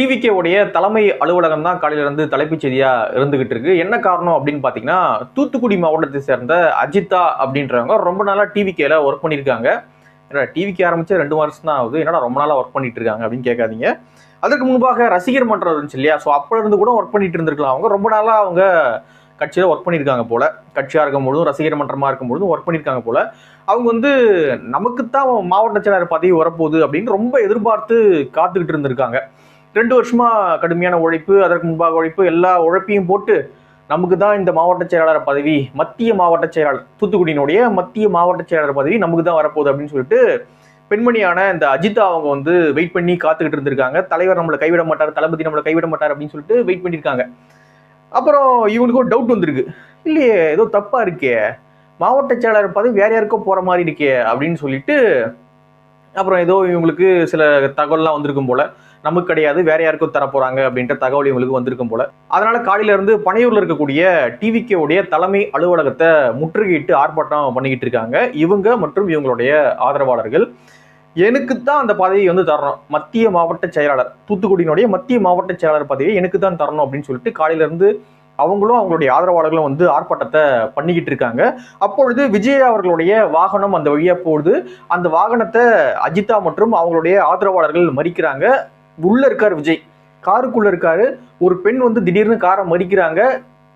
TVK உடைய தலைமை அலுவலகம் தான் காலையிலிருந்து தலைப்புச் செய்தியாக இருந்துகிட்டு இருக்கு. என்ன காரணம் அப்படின்னு பார்த்தீங்கன்னா தூத்துக்குடி மாவட்டத்தை சேர்ந்த அஜிதா அப்படின்றவங்க ரொம்ப நாளாக டிவிகேல ஒர்க் பண்ணியிருக்காங்க. என்னடா டிவிக்கு ஆரம்பிச்சு ரெண்டு வருஷம் தான் ஆகுது. என்னடா ரொம்ப நாளாக ஒர்க் பண்ணிட்டு இருக்காங்க அப்படின்னு கேட்காதீங்க. அதற்கு முன்பாக ரசிகர் மன்றம் இருந்துச்சு இல்லையா? ஸோ அப்போ இருந்து கூட ஒர்க் பண்ணிட்டு இருந்திருக்கலாம். அவங்க ரொம்ப நாளாக அவங்க கட்சியில் ஒர்க் பண்ணியிருக்காங்க போல. கட்சியாக இருக்கும் பொழுதும் ரசிகர் மன்றமாக இருக்கும் பொழுதும் ஒர்க் பண்ணியிருக்காங்க போல. அவங்க வந்து நமக்குத்தான் மாவட்ட செயலாளர் பதவி வரப்போகுது அப்படின்னு ரொம்ப எதிர்பார்த்து காத்துக்கிட்டு இருந்திருக்காங்க. ரெண்டு வருஷமா கடுமையான உழைப்பு அதற்கு முன்பாக உழைப்பு எல்லா உழைப்பையும் போட்டு நமக்கு தான் இந்த மாவட்ட செயலாளர் பதவி மத்திய மாவட்ட செயலாளர் தூத்துக்குடியினுடைய மத்திய மாவட்ட செயலாளர் பதவி நமக்கு தான் வரப்போகுது அப்படின்னு சொல்லிட்டு பெண்மணியான இந்த அஜிதா அவங்க வந்து வெயிட் பண்ணி காத்துக்கிட்டு இருந்திருக்காங்க. தலைவர் நம்மளை கைவிட மாட்டார் தளபதி நம்மளை கைவிட மாட்டார் அப்படின்னு சொல்லிட்டு வெயிட் பண்ணியிருக்காங்க. அப்புறம் இவங்களுக்கு ஒரு டவுட் வந்திருக்கு. இல்லையே ஏதோ தப்பா இருக்கே. மாவட்ட செயலாளர் பதவி வேற யாருக்கோ போற மாதிரி இருக்கே அப்படின்னு சொல்லிட்டு அப்புறம் ஏதோ இவங்களுக்கு சில தகவல்லாம் வந்திருக்கும் போல. நமக்கு கிடையாது வேற யாருக்கும் தர போறாங்க அப்படின்ற தகவல் இவங்களுக்கு வந்திருக்கும் போல. அதனால காலையில இருந்து பனையூர்ல இருக்கக்கூடிய டிவிகே உடைய தலைமை அலுவலகத்தை முற்றுகையிட்டு ஆர்ப்பாட்டம் பண்ணிக்கிட்டு இருக்காங்க. இவங்க மற்றும் இவங்களுடைய ஆதரவாளர்கள். எனக்கு தான் அந்த பதவியை வந்து தரணும். மத்திய மாவட்ட செயலாளர் தூத்துக்குடியினுடைய மத்திய மாவட்ட செயலாளர் பதவியை எனக்கு தான் தரணும் அப்படின்னு சொல்லிட்டு காலையில இருந்து அவங்களும் அவங்களுடைய ஆதரவாளர்களும் வந்து ஆர்ப்பாட்டத்தை பண்ணிக்கிட்டு இருக்காங்க. அப்பொழுது விஜய் அவர்களுடைய வாகனம் அந்த வழியா போகுது. அந்த வாகனத்தை அஜிதா மற்றும் அவங்களுடைய ஆதரவாளர்கள் மறிக்கிறாங்க. உள்ள இருக்காரு விஜய். காருக்குள்ள இருக்காரு. ஒரு பெண் வந்து திடீர்னு காரை மறிக்கிறாங்க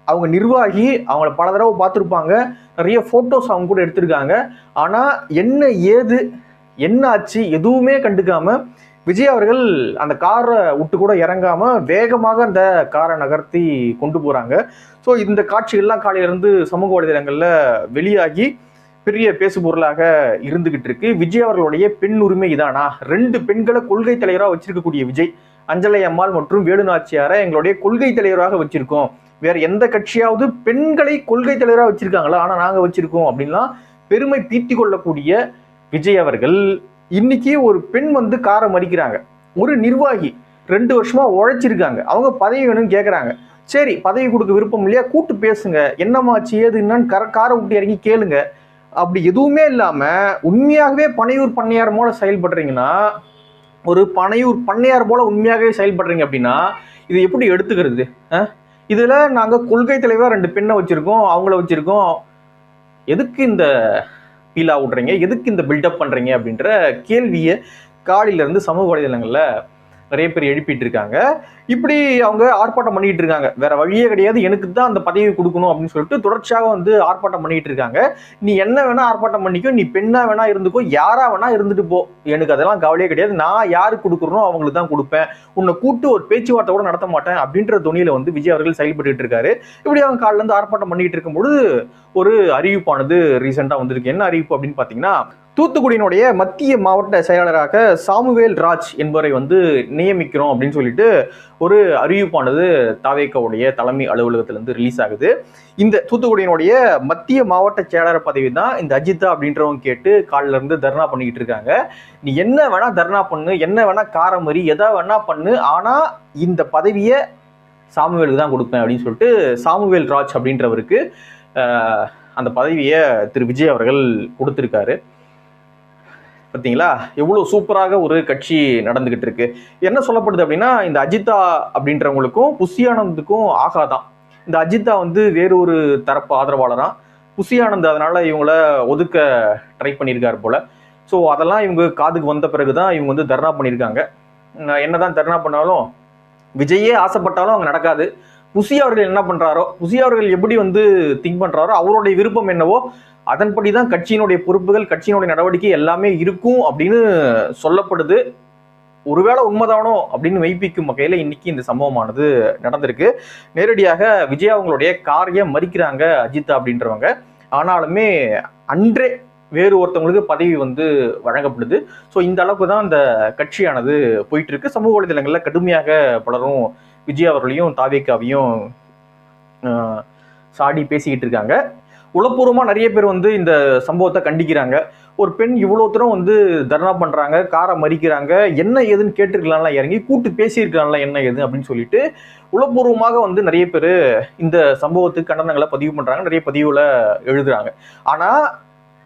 அவங்க நிர்வாகி அவங்கள பல தடவை பார்த்துருப்பாங்க. நிறைய ஃபோட்டோஸ் அவங்க கூட எடுத்திருக்காங்க. ஆனால் என்ன ஏது என்ன ஆச்சு எதுவுமே கண்டுக்காம விஜய் அவர்கள் அந்த காரை விட்டு கூட இறங்காம வேகமாக அந்த காரை நகர்த்தி கொண்டு போகிறாங்க ஸோ இந்த காட்சிகள்லாம் காலையிலேருந்து சமூக வலைதளங்களில் வெளியாகி பெரிய பேசு பொருளாக இருந்துகிட்டு இருக்கு. விஜய் அவர்களுடைய பெண் உரிமை இதானா? ரெண்டு பெண்களை கொள்கை தலைவராக வச்சிருக்கக்கூடிய விஜய் அஞ்சலை அம்மாள் மற்றும் வேலுநாச்சியாரை எங்களுடைய கொள்கை தலைவராக வச்சிருக்கோம். வேற எந்த கட்சியாவது பெண்களை கொள்கை தலைவராக வச்சிருக்காங்களா? ஆனா நாங்க வச்சிருக்கோம் அப்படின்லாம் பெருமை பீத்தி கொள்ளக்கூடிய விஜய் அவர்கள் இன்னைக்கு ஒரு பெண் வந்து காரை மறிக்கிறாங்க ஒரு நிர்வாகி ரெண்டு வருஷமா உழைச்சிருக்காங்க. அவங்க பதவி வேணும்னு கேட்குறாங்க சரி பதவி கொடுக்க விருப்பம் இல்லையா? கூட்டு பேசுங்க. என்னமாச்சு ஏது? என்னன்னு கர காரை விட்டு இறங்கி கேளுங்க. அப்படி எதுவுமே இல்லாமல் உண்மையாகவே பனையூர் பண்ணையார் போல செயல்படுறீங்கன்னா ஒரு பனையூர் பண்ணையார் போல உண்மையாகவே செயல்படுறீங்க அப்படின்னா இது எப்படி எடுத்துக்கிறது? இதில் நாங்கள் கொள்கை தலைவர் ரெண்டு பெண்ணை வச்சுருக்கோம் அவங்கள வச்சுருக்கோம். எதுக்கு இந்த பீலா விட்றீங்க? எதுக்கு இந்த பில்டப் பண்ணுறீங்க அப்படின்ற கேள்வியை காலையிலேருந்து சமூக வலைதளங்களில் நிறைய பேர் எழுப்பிட்டு இருக்காங்க இப்படி அவங்க ஆர்ப்பாட்டம் பண்ணிட்டு இருக்காங்க வேற வழியே கிடையாது. எனக்கு தான் அந்த பதவி கொடுக்கணும் அப்படின்னு சொல்லிட்டு தொடர்ச்சியாக வந்து ஆர்ப்பாட்டம் பண்ணிட்டு இருக்காங்க நீ என்ன வேணா ஆர்ப்பாட்டம் பண்ணிக்கோ. நீ பெண்ணா வேணா இருந்துக்கோ. யாரா வேணா இருந்துட்டு போ. எனக்கு அதெல்லாம் கவலையே கிடையாது. நான் யாருக்கு கொடுக்குறனோ அவங்களுக்கு தான் கொடுப்பேன். உன்னை கூட்டு ஒரு பேச்சுவார்த்தை கூட நடத்த மாட்டேன் அப்படின்ற துணியில வந்து விஜய் அவர்கள் செயல்பட்டு இருக்காரு இப்படி அவங்க காலில இருந்து ஆர்ப்பாட்டம் பண்ணிட்டு இருக்கும்போது ஒரு அறிவிப்பானது ரீசெண்டா வந்திருக்கு. என்ன அறிவிப்பு அப்படின்னு பாத்தீங்கன்னா தூத்துக்குடியினுடைய மத்திய மாவட்ட செயலாளராக சாமுவேல் ராஜ் என்பவரை வந்து நியமிக்கிறோம் அப்படின்னு சொல்லிட்டு ஒரு அறிவிப்பானது தாவேக்காவுடைய தலைமை அலுவலகத்திலிருந்து ரிலீஸ் ஆகுது. இந்த தூத்துக்குடியினுடைய மத்திய மாவட்ட செயலாளர் பதவி தான் இந்த அஜிதா அப்படின்றவங்க கேட்டு காலில் இருந்து தர்ணா பண்ணிக்கிட்டு இருக்காங்க. நீ என்ன வேணா தர்ணா பண்ணு என்ன வேணா காரமறி எதா வேணா பண்ணு ஆனால் இந்த பதவியை சாமுவேலுக்கு தான் கொடுப்பேன் அப்படின்னு சொல்லிட்டு சாமுவேல் ராஜ் அப்படின்றவருக்கு அந்த பதவியை திரு விஜய் அவர்கள் கொடுத்துருக்காரு. பார்த்தீங்களா? எவ்வளோ சூப்பராக ஒரு கட்சி நடந்துக்கிட்டு இருக்கு. என்ன சொல்லப்படுது அப்படின்னா இந்த அஜிதா அப்படின்றவங்களுக்கும் புஷியானந்துக்கும் ஆகாதான் இந்த அஜித்தா வந்து வேறு ஒரு தரப்பு ஆதரவாளராக புஷியானந்த் அதனால இவங்கள ஒதுக்க ட்ரை பண்ணியிருக்காரு போல. ஸோ அதெல்லாம் இவங்க காதுக்கு வந்த பிறகு தான் இவங்க வந்து தர்ணா பண்ணியிருக்காங்க. என்ன என்னதான் தர்ணா பண்ணாலும் விஜயே ஆசைப்பட்டாலும் அங்கே நடக்காது. புசி அவர்கள் என்ன பண்ணுறாரோ புசி அவர்கள் எப்படி வந்து திங்க் பண்ணுறாரோ அவருடைய விருப்பம் என்னவோ அதன்படி தான் கட்சியினுடைய பொறுப்புகள் கட்சியினுடைய நடவடிக்கை எல்லாமே இருக்கும் அப்படின்னு சொல்லப்படுது. ஒருவேளை உண்மைதானோ அப்படின்னு மெய்ப்பிக்கும் வகையில் இன்னைக்கு இந்த சம்பவமானது நடந்திருக்கு. நேரடியாக விஜய் அவங்களுடைய காரியம் மறிக்கிறாங்க அஜித்தா அப்படின்றவங்க. ஆனாலுமே அன்றே வேறு ஒருத்தவங்களுக்கு பதவி வந்து வழங்கப்படுது. ஸோ இந்த அளவுக்கு தான் அந்த கட்சியானது போயிட்டு இருக்கு. சமூக வலைதளங்களில் கடுமையாக பலரும் விஜய் அவர்களையும் தாவேக்காவையும் சாடி பேசிக்கிட்டு இருக்காங்க. உளப்பூர்வமாக நிறைய பேர் வந்து இந்த சம்பவத்தை கண்டிக்கிறாங்க. ஒரு பெண் இவ்வளோ தூரம் வந்து தர்ணா பண்ணுறாங்க காரை மறிக்கிறாங்க என்ன ஏதுன்னு கேட்டிருக்கலாம்ல இறங்கி கூட்டு பேசியிருக்கலாம்ல என்ன ஏது அப்படின்னு சொல்லிட்டு உளப்பூர்வமாக வந்து நிறைய பேர் இந்த சம்பவத்துக்கு கண்டனங்களை பதிவு பண்ணுறாங்க நிறைய பதிவுகளை எழுதுறாங்க. ஆனால்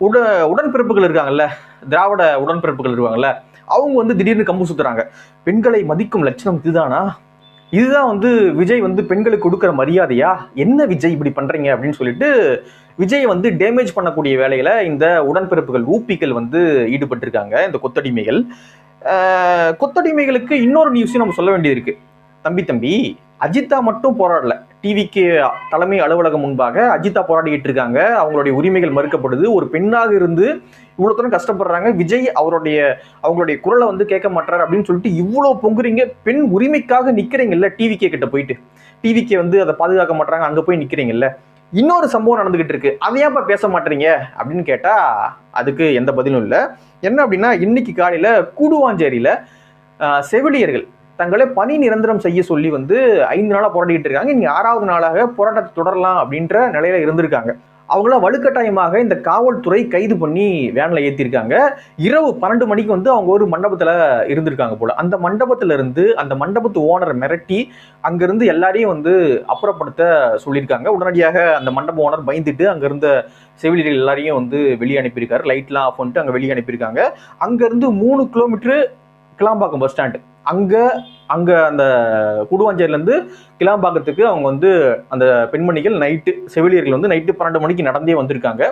உட உடன்பிறப்புகள் இருக்காங்கல்ல திராவிட உடன்பிறப்புகள் இருக்காங்கல்ல அவங்க வந்து திடீர்னு கம்பு சுத்துறாங்க. பெண்களை மதிக்கும் லட்சணம் இதுதானா? இதுதான் வந்து விஜய் வந்து பெண்களுக்கு கொடுக்குற மரியாதையா? என்ன விஜய் இப்படி பண்றீங்க அப்படின்னு சொல்லிட்டு விஜய் வந்து டேமேஜ் பண்ணக்கூடிய வேலையில இந்த உடன்பிறப்புகள் ஊப்பிகள் வந்து ஈடுபட்டிருக்காங்க இந்த கொத்தடிமைகள். கொத்தடிமைகளுக்கு இன்னொரு நியூஸையும் நம்ம சொல்ல வேண்டியது இருக்கு. தம்பி தம்பி அஜித்தா மட்டும் போராடலை. டிவிக்கு தலைமை அலுவலகம் முன்பாக அஜித்தா போராடிக்கிட்டு இருக்காங்க அவங்களுடைய உரிமைகள் மறுக்கப்படுது. ஒரு பெண்ணாக இருந்து இவ்வளோ தூரம் கஷ்டப்படுறாங்க. விஜய் அவருடைய அவங்களுடைய குரலை வந்து கேட்க மாட்டார் அப்படின்னு சொல்லிட்டு இவ்வளோ பொங்குறீங்க. பெண் உரிமைக்காக நிற்கிறீங்கல்ல டிவிக்கே கிட்ட போயிட்டு. டிவிக்கே வந்து அதை பாதுகாக்க மாட்டாங்க. அங்கே போய் நிற்கிறீங்கல்ல இன்னொரு சம்பவம் நடந்துகிட்டு இருக்கு அதை ஏன்ப்பா பேச மாட்டீங்க? அப்படின்னு கேட்டா அதுக்கு எந்த பதிலும் இல்லை. என்ன அப்படின்னா இன்னைக்கு காலையில கூடுவாஞ்சேரியில செவிலியர்கள் தங்களை பணி நிரந்தரம் செய்ய சொல்லி வந்து ஐந்து நாளாக போராடிக்கிட்டு இருக்காங்க. இனி ஆறாவது நாளாக போராட்டத்தை தொடரலாம் அப்படின்ற நிலையில் இருந்திருக்காங்க. அவங்கள வலுக்கட்டாயமாக இந்த காவல்துறை கைது பண்ணி வேனில் ஏற்றிருக்காங்க இரவு பன்னெண்டு மணிக்கு வந்து அவங்க ஒரு மண்டபத்தில் இருந்திருக்காங்க போல். அந்த மண்டபத்திலிருந்து அந்த மண்டபத்து ஓனரை மிரட்டி அங்கேருந்து எல்லாரையும் வந்து அப்புறப்படுத்த சொல்லியிருக்காங்க. உடனடியாக அந்த மண்டப ஓனர் பயந்துட்டு அங்கேருந்த செவிலியர்கள் எல்லாரையும் வந்து வெளியே அனுப்பியிருக்காரு. லைட்லாம் ஆஃப் பண்ணிட்டு அங்கே வெளியே அனுப்பியிருக்காங்க. அங்கேருந்து மூணு கிலோமீட்டர் கிளாம்பாக்கம் பஸ் ஸ்டாண்டு. அங்கே அங்கே அந்த குடுவாஞ்சேரிலேருந்து கிளாம்பாக்கத்துக்கு அவங்க வந்து அந்த பெண்மணிகள் நைட்டு செவிலியர்கள் வந்து நைட்டு பன்னெண்டு மணிக்கு நடந்தே வந்திருக்காங்க.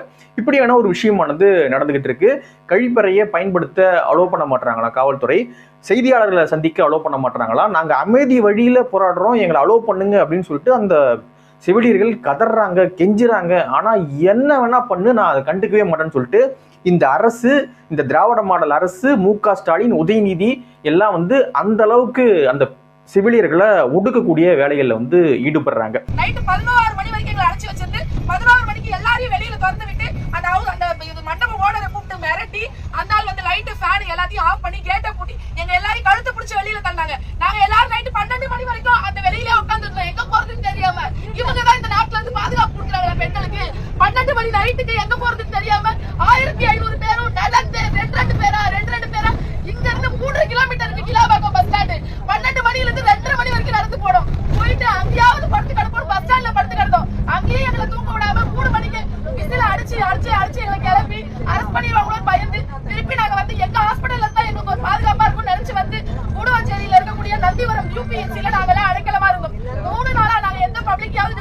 இப்படியான ஒரு விஷயமானது நடந்துகிட்டு இருக்கு. கழிப்பறையை பயன்படுத்த அலோவ் பண்ண மாட்டாங்களா காவல்துறை? செய்தியாளர்களை சந்திக்க அலோவ் பண்ண மாட்டாங்களா நாங்கள் அமைதி வழியில் போராடுறோம் எங்களை அலோவ் பண்ணுங்க அப்படின்னு சொல்லிட்டு அந்த செவிலியர்கள் கதறாங்க கெஞ்சுறாங்க. ஆனால் என்ன வேணா பண்ணு நான் அதை கண்டுக்கவே மாட்டேன்னு சொல்லிட்டு இந்த அரசு இந்த திராவிட மாடல் அரசு மு க ஸ்டாலின் உதயநிதி எல்லாம் வந்து அந்த அளவுக்கு அந்த செவிலியர்களை ஒடுக்கக்கூடிய வேலைகளில் வந்து ஈடுபடுறாங்க. நைட்டு பதினோரு மணிக்கு எல்லாரையும் வெளியில திறந்து விட்டு அந்த ஹவுஸ் அந்த இது மண்டப ஓனரை கூப்பிட்டு மிரட்டி அந்த ஆள் வந்து லைட்டு ஃபேன் எல்லாத்தையும் ஆஃப் பண்ணி கேட்டை பூட்டி எங்க எல்லாரையும் கழுத்து பிடிச்சி வெளியில தந்தாங்க. நாங்க எல்லாரும் நைட்டு பன்னெண்டு மணி வரைக்கும் அந்த வெளியிலே உட்காந்துருந்தோம் எங்க போறதுன்னு தெரியாம. இவங்க தான் இந்த நாட்டுல இருந்து பாதுகாப்பு கொடுக்குறாங்க பெண்களுக்கு. பன்னெண்டு மணி நைட்டுக்கு எங்க போறதுன்னு தெரியாம ஆயிரத்தி ஐநூறு பேரும் நடந்து ரெண்டு ரெண்டு பேரா ரெண்டு ரெண்டு பேரா இங்க இருந்து மூன்று கிலோமீட்டருக்கு கிலாபாக்கம் பஸ் ஸ்டாண்டு பன்னெண்டு மணில இருந்து ரெண்டரை மணி வரைக்கும் நடந்து போனோம் போயிட்டு அங்கேயாவது படுத்து கிடப்போம் பஸ் ஸ்டாண்ட்ல படுத்து கிடந்தோம் அங்கேயே எங்களை தூங்க விடாம மூணு மணிக்கு விசில அடிச்சு அடிச்சு அடிச்சு எங்களை கிளப்பி அரெஸ்ட் பண்ணிடுவாங்களோன்னு பயந்து திருப்பி நாங்க வந்து எங்க ஹாஸ்பிட்டல்ல தான் எங்களுக்கு ஒரு பாதுகாப்பா இருக்கும்னு நினைச்சு வந்து கூடுவாஞ்சேரியில இருக்கக்கூடிய நந்திவரம் யூபிஎஸ்சில நாங்க எல்லாம் அடைக்கலமா இருந்தோம் மூணு நாளா நாங்க எந்த பப்ளிக்காவது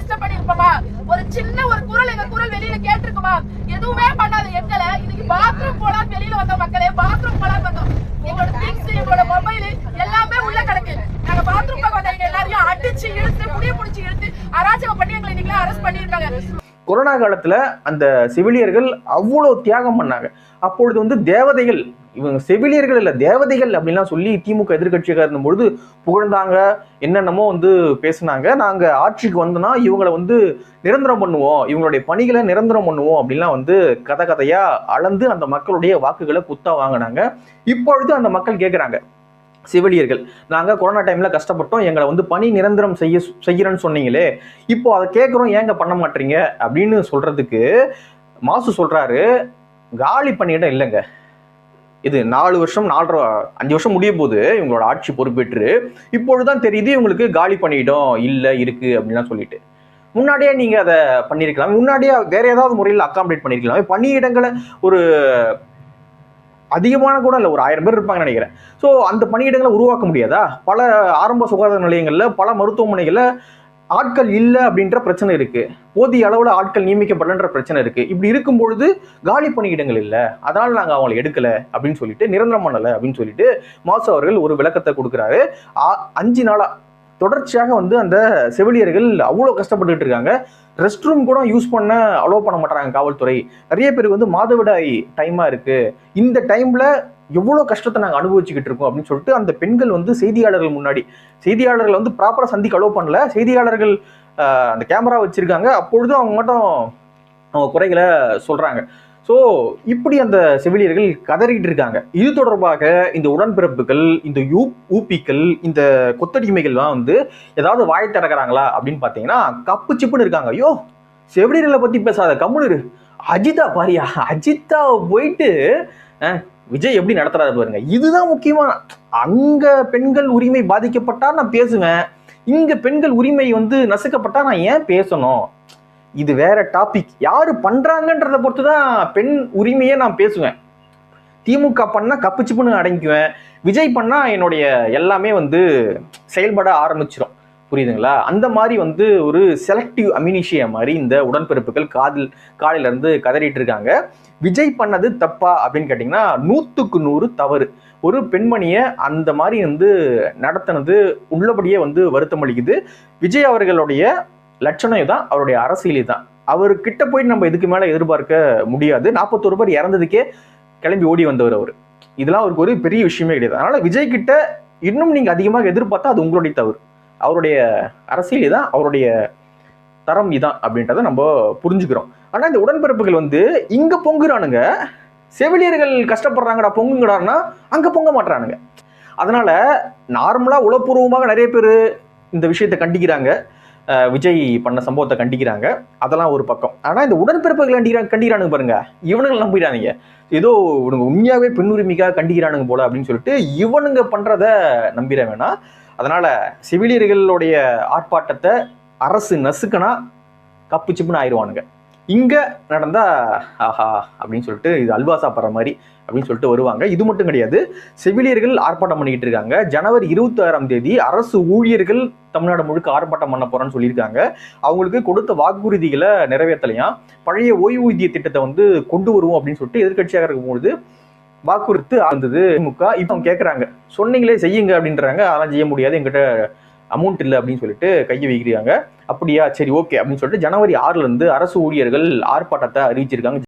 டிஸ்டர்ப் ஒரு சின்ன ஒரு குரல் எங்க குரல் வெளியில கேட்டிருக்குமா? எதுவுமே பண்ணாத எங்களை இன்னைக்கு பாத்ரூம் போலாம் வெளியில வந்த மக்களே பாத்ரூம் போலாம் வந்தோம் எங்களோட திங்ஸ் எங்களோட மொபைல் எல்லாமே உள்ள கிடக்கு. நாங்க பாத்ரூம் பக்கம் வந்தவங்க எல்லாரையும் அடிச்சு இழுத்து முடிய புடிச்சு இழுத்து அராஜகம் பண்ணி எங்களை இன்னைக்கு அரெஸ்ட் பண்ணிருக்காங்க கொரோனா காலத்தில் அந்த செவிலியர்கள் அவ்வளோ தியாகம் பண்ணாங்க. அப்பொழுது வந்து தேவதைகள் இவங்க செவிலியர்கள் இல்லை தேவதைகள் அப்படின்லாம் சொல்லி திமுக எதிர்கட்சியாக இருந்தபொழுது புகழ்ந்தாங்க என்னென்னமோ வந்து பேசினாங்க. நாங்கள் ஆட்சிக்கு வந்தோம்னா இவங்களை வந்து நிரந்தரம் பண்ணுவோம் இவங்களுடைய பணிகளை நிரந்தரம் பண்ணுவோம் அப்படின்லாம் வந்து கதை கதையாக அளந்து அந்த மக்களுடைய வாக்குகளை குத்தா வாங்கினாங்க. இப்பொழுது அந்த மக்கள் கேட்குறாங்க செவிலியர்கள். நாங்கள் கொரோனா டைமில் கஷ்டப்பட்டோம். எங்களை வந்து பணி நிரந்தரம் செய்ய செய்கிறேன்னு சொன்னீங்களே இப்போ அதை கேட்குறோம் ஏங்க பண்ண மாட்டீங்க? அப்படின்னு சொல்கிறதுக்கு மாசு சொல்கிறாரு காலி பண்ணியிடம் இல்லைங்க. இது நாலு வருஷம் நாலரை அஞ்சு வருஷம் முடிய போது இவங்களோட ஆட்சி பொறுப்பேற்று இப்பொழுதுதான் தெரியுது இவங்களுக்கு காலி பண்ணியிடம் இல்லை இருக்குது அப்படின்லாம் சொல்லிட்டு. முன்னாடியே நீங்கள் அதை பண்ணியிருக்கலாம். முன்னாடியே வேற ஏதாவது முறையில் அக்காமடேட் பண்ணியிருக்கலாம். பணியிடங்களை ஒரு அதிகமான கூட இல்லை ஒரு ஆயிரம் பேர் இருப்பாங்கன்னு நினைக்கிறேன். ஸோ அந்த பணியிடங்களை உருவாக்க முடியாதா? பல ஆரம்ப சுகாதார நிலையங்களில் பல மருத்துவமனைகளில் ஆட்கள் இல்லை அப்படின்ற பிரச்சனை இருக்குது போதிய அளவில் ஆட்கள் நியமிக்கப்படலன்ற பிரச்சனை இருக்குது இப்படி இருக்கும் பொழுது காலி பணியிடங்கள் இல்லை. அதனால் நாங்கள் அவங்களை எடுக்கலை அப்படின்னு சொல்லிட்டு நிரந்தரம் பண்ணலை அப்படின்னு சொல்லிட்டு மாசு அவர்கள் ஒரு விளக்கத்தை கொடுக்குறாரு. ஆ- அஞ்சு நாளாக தொடர்ச்சியாக வந்து அந்த செவிலியர்கள் அவ்வளோ கஷ்டப்பட்டுட்டு இருக்காங்க. ரெஸ்ட் ரூம் கூட யூஸ் பண்ண அலோவ் பண்ண மாட்டாங்க காவல்துறை. நிறைய பேருக்கு வந்து மாதவிடாய் டைமாக இருக்குது இந்த டைமில் எவ்வளோ கஷ்டத்தை நாங்கள் அனுபவிச்சுக்கிட்டு இருக்கோம் அப்படின்னு சொல்லிட்டு அந்த பெண்கள் வந்து செய்தியாளர்கள் முன்னாடி செய்தியாளர்கள் வந்து ப்ராப்பராக சந்திக்க அலோவ் பண்ணல. செய்தியாளர்கள் அந்த கேமரா வச்சுருக்காங்க. அப்பொழுதும் அவங்க மட்டும் அவங்க குறைகளை சொல்கிறாங்க ஸோ இப்படி அந்த செவிலியர்கள் கதறிட்டு இருக்காங்க. இது தொடர்பாக இந்த உடன்பிறப்புகள் இந்த யூ ஊப்பிக்கள் இந்த கொத்தடிமைகள்லாம் வந்து ஏதாவது வாய் திறக்கிறாங்களா அப்படின்னு பார்த்தீங்கன்னா கப்பு சிப்புன்னு இருக்காங்க. ஐயோ செவிலியர்களை பற்றி பேசாத கம்முனு இரு. அஜிதா பாரியா அஜிதா போயிட்டு விஜய் எப்படி நடத்துறாரு பாருங்க. இதுதான் முக்கியமான அங்கே பெண்கள் உரிமை பாதிக்கப்பட்டா நான் பேசுவேன். இங்கே பெண்கள் உரிமை வந்து நசுக்கப்பட்டால் நான் ஏன் பேசணும்? இது வேற டாபிக் யாரு பண்ணுறாங்கன்றதை பொறுத்து தான் பெண் உரிமையை நான் பேசுவேன். திமுக பண்ணா கப்பு சிப்புன்னு அடங்கிக்குவேன். விஜய் பண்ணா என்னுடைய எல்லாமே வந்து செயல்பட ஆரம்பிச்சிடும் புரியுதுங்களா? அந்த மாதிரி வந்து ஒரு செலக்டிவ் அமினிஷியா மாதிரி இந்த உடன்பிறப்புகள் காதில் காலையில இருந்து கதறிட்டு இருக்காங்க விஜய் பண்ணது தப்பா அப்படின்னு கேட்டிங்கன்னா நூற்றுக்கு நூறு தவறு. ஒரு பெண்மணியை அந்த மாதிரி வந்து நடத்தினது உள்ளபடியே வந்து வருத்தம் அளிக்குது விஜய் அவர்களுடைய லட்சணம் தான் அவருடைய அரசியலி தான் அவர்கிட்ட போய் நம்ம இதுக்கு மேலே எதிர்பார்க்க முடியாது. நாற்பத்தோரு பேர் இறந்ததுக்கே கிளம்பி ஓடி வந்தவர் அவர். இதெல்லாம் அவருக்கு ஒரு பெரிய விஷயமே கிடையாது. அதனால விஜய் கிட்ட இன்னும் நீங்க அதிகமாக எதிர்பார்த்தா அது உங்களுடைய தவறு. அவருடைய அரசியல் தான் அவருடைய தரம் இதான் அப்படின்றத நம்ம புரிஞ்சுக்கிறோம். ஆனா இந்த உடன்பிறப்புகள் வந்து இங்க பொங்குறானுங்க. செவிலியர்கள் கஷ்டப்படுறாங்கடா பொங்குங்கடான்னா அங்க பொங்க மாட்டுறானுங்க அதனால நார்மலா உளப்பூர்வமாக நிறைய பேர் இந்த விஷயத்தை கண்டிக்கிறாங்க. விஜய் பண்ண சம்பவத்தை கண்டிக்கிறாங்க. அதெல்லாம் ஒரு பக்கம். ஆனால் இந்த உடன்பிறப்புகள் கண்டிக்கிறாங்க கண்டிக்கிறானுங்க பாருங்க. இவனுங்க நம்பிடாதீங்க. ஏதோ இவனுங்க உண்மையாகவே பெண் கண்டிக்கிறானுங்க போல அப்படின்னு சொல்லிட்டு இவனுங்க பண்ணுறத நம்பிட வேணாம். அதனால் செவிலியர்களுடைய ஆர்ப்பாட்டத்தை அரசு நசுக்குனா கப்பு சிப்புன்னு ஆயிடுவானுங்க. இங்கே நடந்தா ஆஹா அப்படின்னு சொல்லிட்டு இது அல்வா சாப்பிட்ற மாதிரி அப்படின்னு சொல்லிட்டு வருவாங்க. இது மட்டும் கிடையாது செவிலியர்கள் ஆர்ப்பாட்டம் பண்ணிக்கிட்டு இருக்காங்க. ஜனவரி இருபத்தி ஆறாம் தேதி அரசு ஊழியர்கள் தமிழ்நாடு முழுக்க ஆர்ப்பாட்டம் பண்ண போறேன்னு சொல்லியிருக்காங்க. அவங்களுக்கு கொடுத்த வாக்குறுதிகளை நிறைவேற்றலையாம் பழைய ஓய்வூதிய திட்டத்தை வந்து கொண்டு வருவோம் அப்படின்னு சொல்லிட்டு எதிர்க்கட்சியாக இருக்கும்பொழுது வாக்குறுத்து ஆழ்ந்தது திமுக. இப்போ அவங்க கேட்குறாங்க சொன்னீங்களே செய்யுங்க அப்படின்றாங்க. அதெல்லாம் செய்ய முடியாது. எங்கிட்ட அமௌண்ட் இல்லை அப்படின்னு சொல்லிட்டு கையை வைக்கிறாங்க. அப்படியா? சரி ஓகே அப்படின்னு சொல்லிட்டு ஜனவரி ஆறுல இருந்து அரசு ஊழியர்கள் ஆர்ப்பாட்டத்தை அறிவிச்சிருக்காங்க.